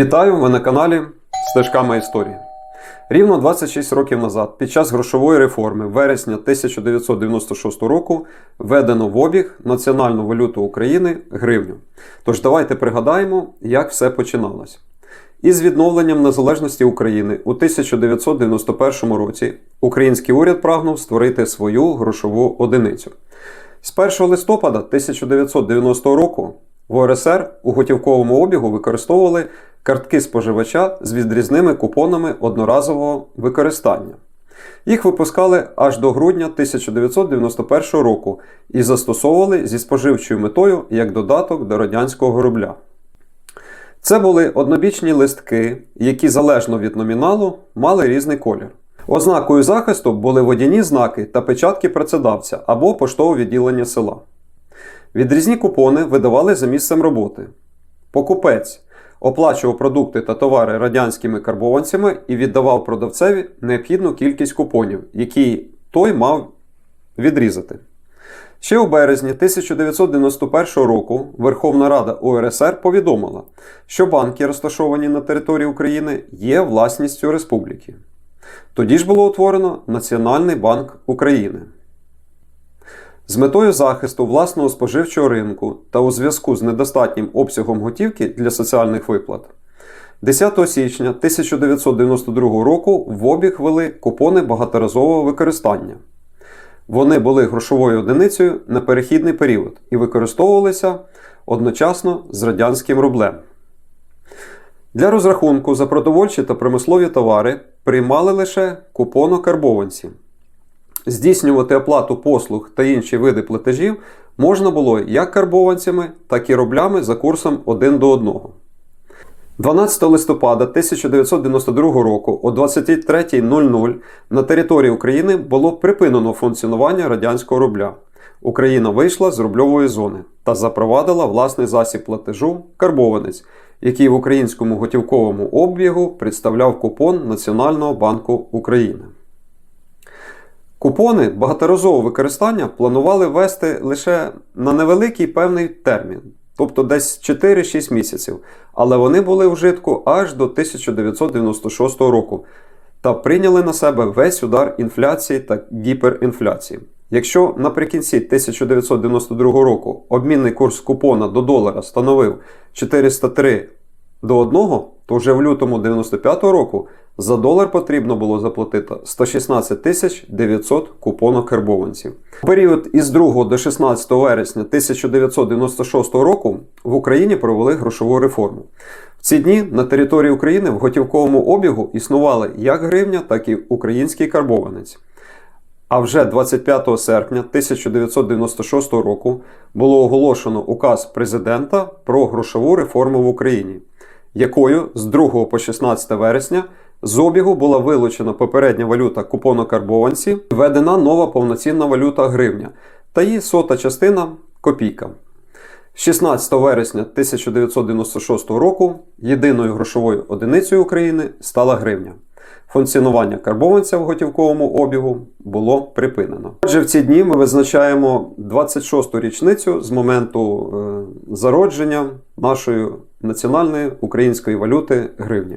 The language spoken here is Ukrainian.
Вітаю! Ви на каналі Стежками історії. Рівно 26 років назад, під час грошової реформи, вересня 1996 року, введено в обіг національну валюту України гривню. Тож давайте пригадаємо, як все починалось. Із відновленням незалежності України у 1991 році український уряд прагнув створити свою грошову одиницю. З 1 листопада 1990 року в ОРСР у готівковому обігу використовували картки споживача з відрізними купонами одноразового використання. Їх випускали аж до грудня 1991 року і застосовували зі споживчою метою як додаток до радянського рубля. Це були однобічні листки, які залежно від номіналу мали різний колір. Ознакою захисту були водяні знаки та печатки працедавця або поштове відділення села. Відрізні купони видавали за місцем роботи. Покупець оплачував продукти та товари радянськими карбованцями і віддавав продавцеві необхідну кількість купонів, які той мав відрізати. Ще у березні 1991 року Верховна Рада УРСР повідомила, що банки, розташовані на території України, є власністю республіки. Тоді ж було утворено Національний банк України. З метою захисту власного споживчого ринку та у зв'язку з недостатнім обсягом готівки для соціальних виплат, 10 січня 1992 року в обіг ввели купони багаторазового використання. Вони були грошовою одиницею на перехідний період і використовувалися одночасно з радянським рублем. Для розрахунку за продовольчі та промислові товари приймали лише купонокарбованці. Здійснювати оплату послуг та інші види платежів можна було як карбованцями, так і рублями за курсом 1 до 1. 12 листопада 1992 року о 23.00 на території України було припинено функціонування радянського рубля. Україна вийшла з рубльової зони та запровадила власний засіб платежу карбованець, який в українському готівковому обігу представляв купон Національного банку України. Купони багаторазового використання планували ввести лише на невеликий певний термін, тобто десь 4-6 місяців, але вони були вжитку аж до 1996 року та прийняли на себе весь удар інфляції та гіперінфляції. Якщо наприкінці 1992 року обмінний курс купона до долара становив 403 до 1, то вже в лютому 95 року за долар потрібно було заплатити 116 тисяч 900 купонок карбованців. У період із 2 до 16 вересня 1996 року в Україні провели грошову реформу. В ці дні на території України в готівковому обігу існували як гривня, так і український карбованець. А вже 25 серпня 1996 року було оголошено указ президента про грошову реформу в Україні, якою з 2 по 16 вересня з обігу була вилучена попередня валюта купонокарбованці, введена нова повноцінна валюта гривня та її сота частина копійка. 16 вересня 1996 року єдиною грошовою одиницею України стала гривня. Функціонування карбованця в готівковому обігу було припинено. Отже, в ці дні ми визначаємо 26-ту річницю з моменту е, зародження нашої національної української валюти гривні.